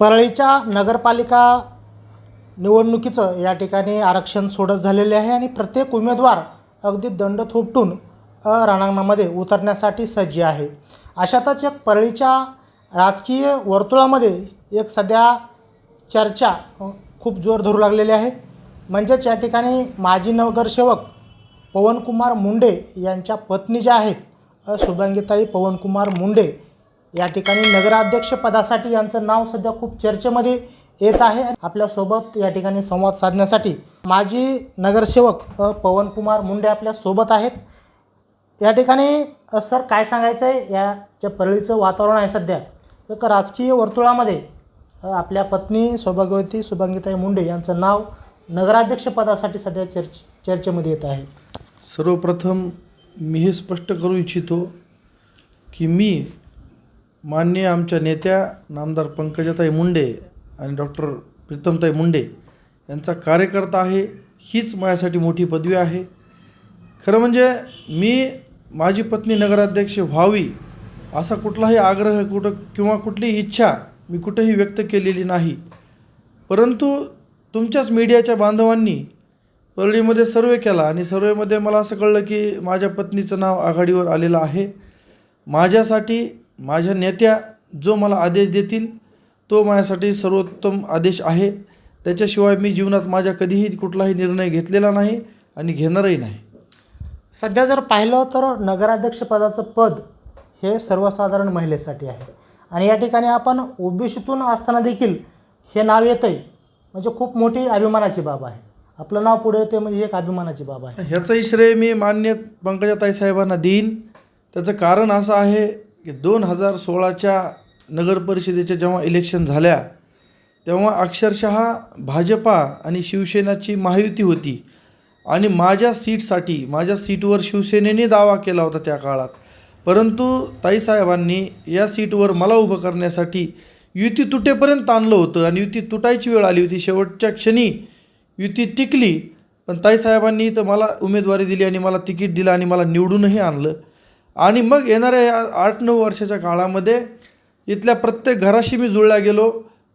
परळीच्या नगरपालिका निवडणुकीचं या ठिकाणी आरक्षण सोडत झालेले आहे आणि प्रत्येक उमेदवार अगदी दंड थोपटून रणांगणामध्ये उतरण्यासाठी सज्ज आहे. अशातच एक परळीच्या राजकीय वर्तुळामध्ये एक सध्या चर्चा खूप जोर धरू लागलेली आहे. म्हणजेच या ठिकाणी माजी नगरसेवक पवनकुमार मुंडे यांच्या पत्नी ज्या आहेत शुभांगीताई पवनकुमार मुंडे या ठिकाणी नगराध्यक्षपदासाठी यांचं नाव सध्या खूप चर्चेमध्ये येत आहे. आपल्यासोबत या ठिकाणी संवाद साधण्यासाठी माजी नगरसेवक पवनकुमार मुंडे आपल्यासोबत आहेत. या ठिकाणी सर काय सांगायचं आहे या ज्या परळीचं वातावरण आहे सध्या एक राजकीय वर्तुळामध्ये आपल्या पत्नी सौभाग्यवती सुभांगिताई मुंडे यांचं नाव नगराध्यक्षपदासाठी सध्या चर्च चर्चेमध्ये येत आहे. सर्वप्रथम मी हे स्पष्ट करू इच्छितो की मी माननीय आमच्या नेत्या नामदार पंकजाताई मुंडे आणि डॉक्टर प्रीतमताई मुंडे यांचा कार्यकर्ता आहे हीच माझ्यासाठी मोठी पदवी आहे. खरं म्हणजे मी माझी पत्नी नगराध्यक्ष व्हावी असा कुठलाही आग्रह कुठं किंवा कुठलीही इच्छा मी कुठेही व्यक्त केलेली नाही. परंतु तुमच्याच मीडियाच्या बांधवांनी परळीमध्ये सर्वे केला आणि सर्वेमध्ये मला असं कळलं की माझ्या पत्नीचं नाव आघाडीवर आलेलं आहे. माझ्यासाठी माझ्या नेत्या जो मला आदेश देतील तो माझ्यासाठी सर्वोत्तम आदेश आहे. त्याच्याशिवाय मी जीवनात माझ्या कधीही कुठलाही निर्णय घेतलेला नाही आणि घेणारही नाही. सध्या जर पाहिलं तर नगराध्यक्षपदाचं पद हे सर्वसाधारण महिलेसाठी आहे. आणि या ठिकाणी आपण ओबीसीतून असताना देखील हे नाव येतं आहे म्हणजे खूप मोठी अभिमानाची बाब आहे. आपलं नाव पुढे येते म्हणजे एक अभिमानाची बाब आहे. ह्याचंही श्रेय मी मान्य पंकजाताई साहेबांना देईन. त्याचं कारण असं आहे की दोन हजार सोळाच्या नगरपरिषदेच्या जेव्हा इलेक्शन झाल्या तेव्हा अक्षरशः भाजपा आणि शिवसेनाची महायुती होती. आणि माझ्या सीटसाठी माझ्या सीटवर शिवसेनेने दावा केला होता त्या काळात. परंतु ताईसाहेबांनी या सीटवर मला उभं करण्यासाठी युती तुटेपर्यंत आणलं होतं आणि युती तुटायची वेळ आली होती. शेवटच्या क्षणी युती टिकली पण ताईसाहेबांनी तर मला उमेदवारी दिली आणि मला तिकीट दिलं आणि मला निवडूनही आणलं. आणि मग येणाऱ्या या आठ नऊ वर्षाच्या काळामध्ये इथल्या प्रत्येक घराशी मी जुळल्या गेलो.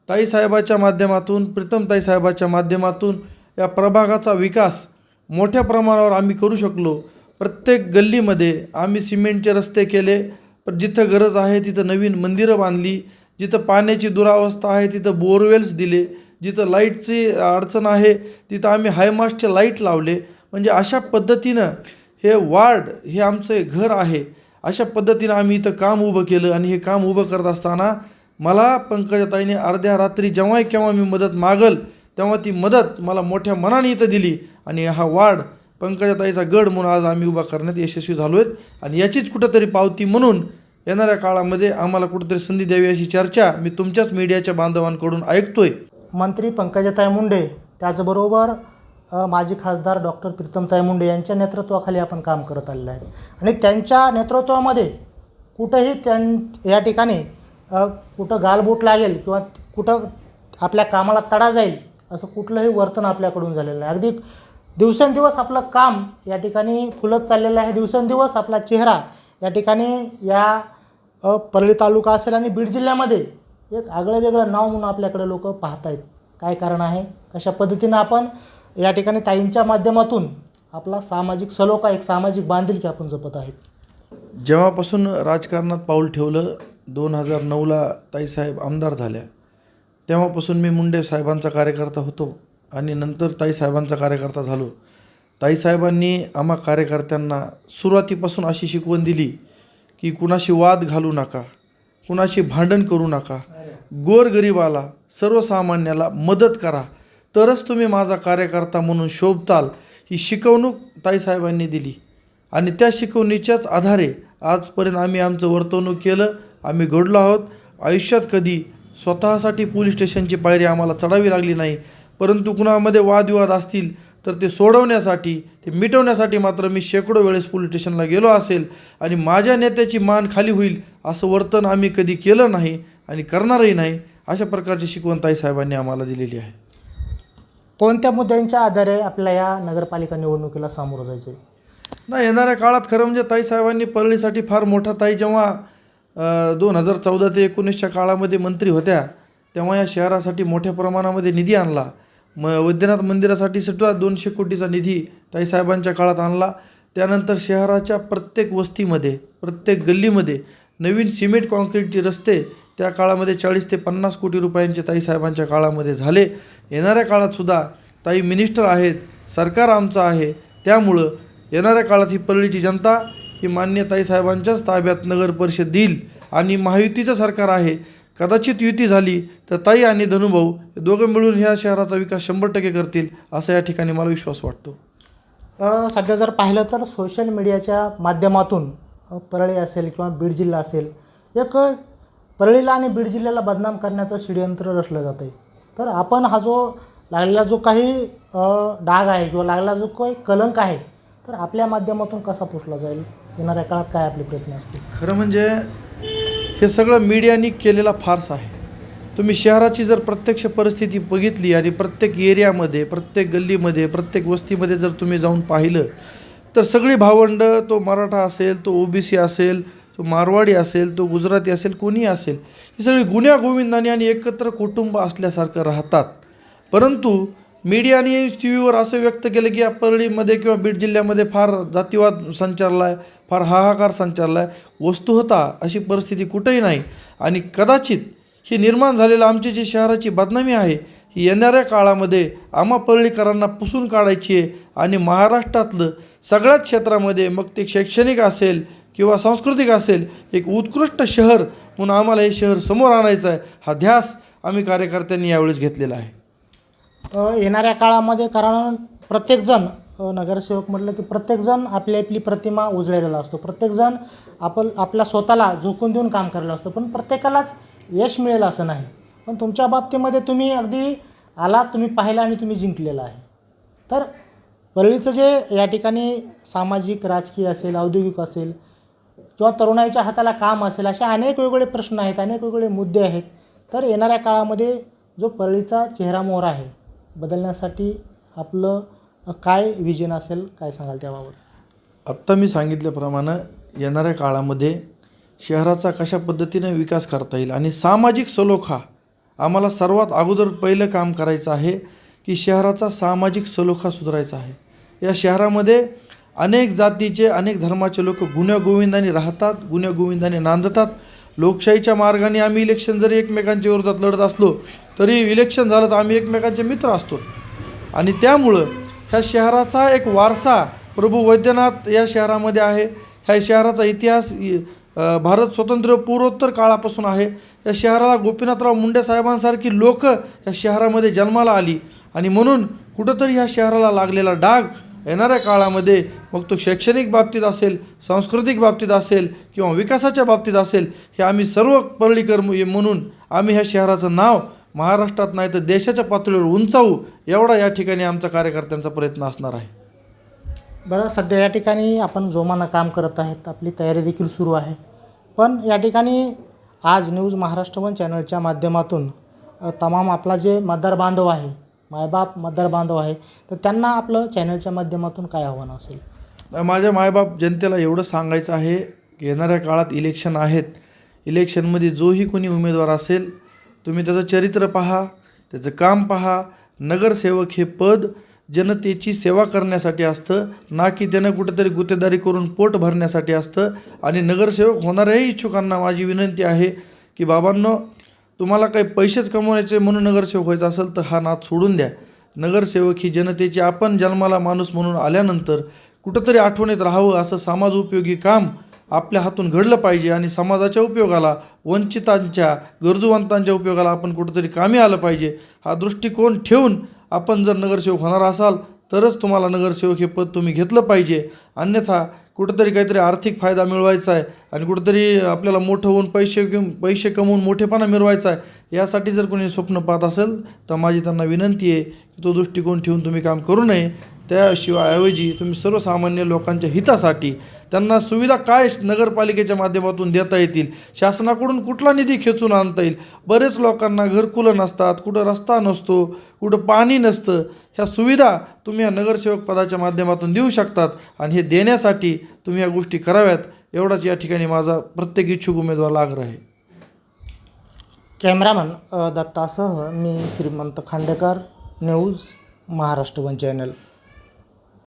ताईसाहेबाच्या माध्यमातून प्रीतम ताईसाहेबाच्या माध्यमातून या प्रभागाचा विकास मोठ्या प्रमाणावर आम्ही करू शकलो. प्रत्येक गल्लीमध्ये आम्ही सिमेंटचे रस्ते केले. पण जिथं गरज आहे तिथं नवीन मंदिरं बांधली. जिथं पाण्याची दुरावस्था आहे तिथं बोरवेल्स दिले. जिथं लाईटची अडचण आहे तिथं आम्ही हायमास्टचे लाइट लावले. म्हणजे अशा पद्धतीनं हे वार्ड हे आमचं एक घर आहे. अशा पद्धतीनं आम्ही इथं काम उभं केलं आणि हे काम उभं करत असताना मला पंकजाताईने अर्ध्या रात्री जेव्हाही केव्हा मी मदत मागल तेव्हा ती मदत मला मोठ्या मनाने इथं दिली आणि हा वार्ड पंकजाताईचा गड म्हणून आज आम्ही उभा करण्यात यशस्वी झालो आहेत. आणि याचीच कुठंतरी पावती म्हणून येणाऱ्या काळामध्ये आम्हाला कुठंतरी संधी द्यावी अशी चर्चा मी तुमच्याच मीडियाच्या बांधवांकडून ऐकतोय. मंत्री पंकजाताई मुंडे त्याचबरोबर माजी खासदार डॉक्टर प्रीतमताई मुंडे यांच्या नेतृत्वाखाली आपण काम करत आलेलं आहे. आणि त्यांच्या नेतृत्वामध्ये कुठंही त्यां या ठिकाणी कुठं गालबोट लागेल किंवा कुठं आपल्या कामाला तडा जाईल असं कुठलंही वर्तन आपल्याकडून झालेलं नाही. अगदी दिवसेंदिवस आपलं काम या ठिकाणी फुलत चाललेलं आहे. दिवसेंदिवस आपला चेहरा या ठिकाणी या परळी तालुका असेल आणि बीड जिल्ह्यामध्ये एक आगळं वेगळं नाव म्हणून आपल्याकडे लोक पाहत आहेत काय कारण आहे? कशा पद्धतीनं आपण या ठिकाणी ताईंच्या माध्यमातून आपला सामाजिक सलोखा एक सामाजिक बांधिलकी आपण जपत आहेत. जेव्हापासून राजकारणात पाऊल ठेवलं दोन हजार नऊला ताईसाहेब आमदार झाल्या तेव्हापासून मी मुंडे साहेबांचा कार्यकर्ता होतो आणि नंतर ताईसाहेबांचा कार्यकर्ता झालो. ताईसाहेबांनी आम्हा कार्यकर्त्यांना सुरुवातीपासून अशी शिकवण दिली की कुणाशी वाद घालू नका कुणाशी भांडण करू नका. गोरगरिबाला सर्वसामान्याला मदत करा. तरच तुम्ही माझा कार्यकर्ता म्हणून शोभताल ही शिकवणूक ताईसाहेबांनी दिली. आणि त्या शिकवणीच्याच आधारे आजपर्यंत आम्ही आमचं वर्तवणूक केलं आम्ही घडलो आहोत. आयुष्यात कधी स्वतःसाठी पोलीस स्टेशनची पायरी आम्हाला चढावी लागली नाही परंतु कुणामध्ये वादविवाद असतील तर ते सोडवण्यासाठी ते मिटवण्यासाठी मात्र मी शेकडो वेळेस पोलीस स्टेशनला गेलो असेल आणि माझ्या नेत्याची मान खाली होईल असं वर्तन आम्ही कधी केलं नाही आणि करणारही नाही अशा प्रकारची शिकवण ताईसाहेबांनी आम्हाला दिलेली आहे. कोणत्या मुद्द्यांच्या आधारे आपल्या या नगरपालिका निवडणुकीला सामोरं जायचं आहे नाही येणाऱ्या काळात खरं म्हणजे ताईसाहेबांनी परळीसाठी फार मोठा ताई जेव्हा दोन हजार चौदा ते एकोणीसच्या काळामध्ये मंत्री होत्या तेव्हा या शहरासाठी मोठ्या प्रमाणामध्ये निधी आणला. म वैद्यनाथ मंदिरासाठी सुद्धा दोनशे कोटीचा निधी ताईसाहेबांच्या काळात आणला. त्यानंतर शहराच्या प्रत्येक वस्तीमध्ये प्रत्येक गल्लीमध्ये नवीन सिमेंट कॉन्क्रीटचे रस्ते त्या काळामध्ये चाळीस ते पन्नास कोटी रुपयांचे ताईसाहेबांच्या काळामध्ये झाले. येणाऱ्या काळात सुद्धा ताई मिनिस्टर आहेत सरकार आमचं आहे. त्यामुळं येणाऱ्या काळात ही परळीची जनता ही मान्य ताईसाहेबांच्याच ताब्यात नगर परिषद देईल आणि महायुतीचं सरकार आहे. कदाचित युती झाली तर ताई आणि धनुभाऊ दोघं मिळून ह्या शहराचा विकास शंभर टक्के करतील असा या ठिकाणी मला विश्वास वाटतो. सध्या जर पाहिलं तर सोशल मीडियाच्या माध्यमातून परळी असेल किंवा बीड जिल्हा असेल एक परळीला आणि बीड जिल्ह्याला बदनाम करण्याचं षडयंत्र रचलं जातं आहे तर आपण हा जो लागलेला जो काही डाग आहे किंवा लागला जो काही कलंक आहे तर आपल्या माध्यमातून कसा पुसला जाईल? येणाऱ्या काळात काय आपले प्रयत्न असतील? खरं म्हणजे हे सगळं मीडियानी केलेला फार्स आहे. तुम्ही शहराची जर प्रत्यक्ष परिस्थिती बघितली आणि प्रत्येक एरियामध्ये प्रत्येक गल्लीमध्ये प्रत्येक वस्तीमध्ये जर तुम्ही जाऊन पाहिलं तर सगळी भावंडं तो मराठा असेल तो ओबीसी असेल तो मारवाडी असेल तो गुजराती असेल कोणी असेल ही सगळी गुन्ह्या गोविंदाने आणि एकत्र कुटुंब असल्यासारखं राहतात. परंतु मीडियाने टी व्हीवर असं व्यक्त केलं की या परळीमध्ये किंवा बीड जिल्ह्यामध्ये फार जातीवाद संचारला आहे फार हाहाकार संचारला आहे वस्तुहता अशी परिस्थिती कुठेही नाही. आणि कदाचित ही निर्माण झालेलं आमची जी शहराची बदनामी आहे ही येणाऱ्या काळामध्ये आम्हा परळीकरांना पुसून काढायची आहे. आणि महाराष्ट्रातलं सगळ्याच क्षेत्रामध्ये मग ते शैक्षणिक असेल किंवा सांस्कृतिक असेल एक उत्कृष्ट शहर म्हणून आम्हाला हे शहर समोर आणायचं आहे हा ध्यास आम्ही कार्यकर्त्यांनी यावेळेस घेतलेला आहे. येणाऱ्या काळामध्ये कारण प्रत्येकजण नगरसेवक म्हटलं की प्रत्येकजण आपली आपली प्रतिमा उजळलेला असतो. प्रत्येकजण आपण आपल्या स्वतःला झोकून देऊन काम करायला असतो. पण प्रत्येकालाच यश मिळेल असं नाही. पण तुमच्या बाबतीमध्ये तुम्ही अगदी आला तुम्ही पाहिला आणि तुम्ही जिंकलेला आहे. तर परळीचं जे या ठिकाणी सामाजिक राजकीय असेल औद्योगिक असेल किंवा तरुणाईच्या हाताला काम असेल असे अनेक वेगवेगळे प्रश्न आहेत अनेक वेगवेगळे मुद्दे आहेत. तर येणाऱ्या काळामध्ये जो परळीचा चेहरामोहर आहे बदलण्यासाठी आपलं काय विजन असेल काय सांगाल त्याबाबत? आत्ता मी सांगितल्याप्रमाणे येणाऱ्या काळामध्ये शहराचा कशा पद्धतीने विकास करता येईल आणि सामाजिक सलोखा आम्हाला सर्वात अगोदर पहिलं काम करायचं आहे की शहराचा सामाजिक सलोखा सुधारायचा आहे. या शहरामध्ये अनेक जातीचे अनेक धर्माचे लोक गुण्यागोविंदाने राहतात गुण्यागोविंदाने नांदतात. लोकशाहीच्या मार्गाने आम्ही इलेक्शन जरी एकमेकांच्या विरोधात लढत असलो तरी इलेक्शन झालं तर आम्ही एकमेकांचे मित्र असतो. आणि त्यामुळं ह्या शहराचा एक वारसा प्रभू वैद्यनाथ या शहरामध्ये आहे. ह्या शहराचा इतिहास भारत स्वतंत्र पूर्वोत्तर काळापासून आहे. या शहराला गोपीनाथराव मुंडे साहेबांसारखी लोकं या शहरामध्ये जन्माला आली. आणि म्हणून कुठंतरी ह्या शहराला लागलेला डाग येणाऱ्या काळामध्ये मग तो शैक्षणिक बाबतीत असेल सांस्कृतिक बाबतीत असेल किंवा विकासाच्या बाबतीत असेल हे आम्ही सर्व परळीकर म्हणून आम्ही ह्या शहराचं नाव महाराष्ट्रात नाही तर देशाच्या पातळीवर उंचावू एवढा या ठिकाणी आमचा कार्यकर्त्यांचा प्रयत्न असणार आहे. बरं सध्या या ठिकाणी आपण जोमानं काम करत आहेत आपली तयारी देखील सुरू आहे. पण या ठिकाणी आज न्यूज महाराष्ट्र वन चॅनलच्या माध्यमातून तमाम आपला जे मतदार बांधव आहे मायबाप मतदार बांधव आहे तर त्यांना आपलं चॅनलच्या माध्यमातून काय आव्हान असेल? माझ्या मायबाप जनतेला एवढं सांगायचं आहे की येणाऱ्या काळात इलेक्शन आहेत. इलेक्शनमध्ये जोही कोणी उमेदवार असेल तुम्ही त्याचं चरित्र पहा त्याचं काम पहा. नगरसेवक हे पद जनतेची सेवा करण्यासाठी असतं ना की त्यानं कुठेतरी गुत्तेदारी करून पोट भरण्यासाठी असतं. आणि नगरसेवक होणाऱ्याही इच्छुकांना माझी विनंती आहे की बाबांनो तुम्हाला काही पैसेच कमवायचे म्हणून नगरसेवक व्हायचं असेल तर हा नाद सोडून द्या. नगरसेवक ही जनतेची आपण जन्माला माणूस म्हणून आल्यानंतर कुठंतरी आठवणीत राहावं असं समाज उपयोगी काम आपल्या हातून घडलं पाहिजे आणि समाजाच्या उपयोगाला वंचितांच्या गरजूवंतांच्या उपयोगाला आपण कुठंतरी कामी आलं पाहिजे. हा दृष्टिकोन ठेवून आपण जर नगरसेवक होणार असाल तरच तुम्हाला नगरसेवक हे पद तुम्ही घेतलं पाहिजे. अन्यथा कुठंतरी काहीतरी आर्थिक फायदा मिळवायचा आहे आणि कुठंतरी आपल्याला मोठं होऊन पैसे घेऊन पैसे कमवून मोठेपणा मिळवायचा आहे यासाठी जर कोणी स्वप्न पाहत असेल तर माझी त्यांना विनंती आहे की तो दृष्टिकोन ठेवून तुम्ही काम करू नये. त्याशिवाय ऐवजी तुम्ही सर्वसामान्य लोकांच्या हितासाठी त्यांना सुविधा काय नगरपालिकेच्या माध्यमातून देता येतील? शासनाकडून कुठला निधी खेचून आणता येईल? बरेच लोकांना घरकुलं नसतात कुठं रस्ता नसतो कुठं पाणी नसतं. ह्या सुविधा तुम्ही या नगरसेवक पदाच्या माध्यमातून देऊ शकतात आणि हे देण्यासाठी तुम्ही या गोष्टी कराव्यात. एवढाच या ठिकाणी माझा प्रत्येक इच्छुक उमेदवाराला आग्रह आहे. कॅमेरामन दत्तासह मी Shrimant Khandekar news Maharashtra one channel.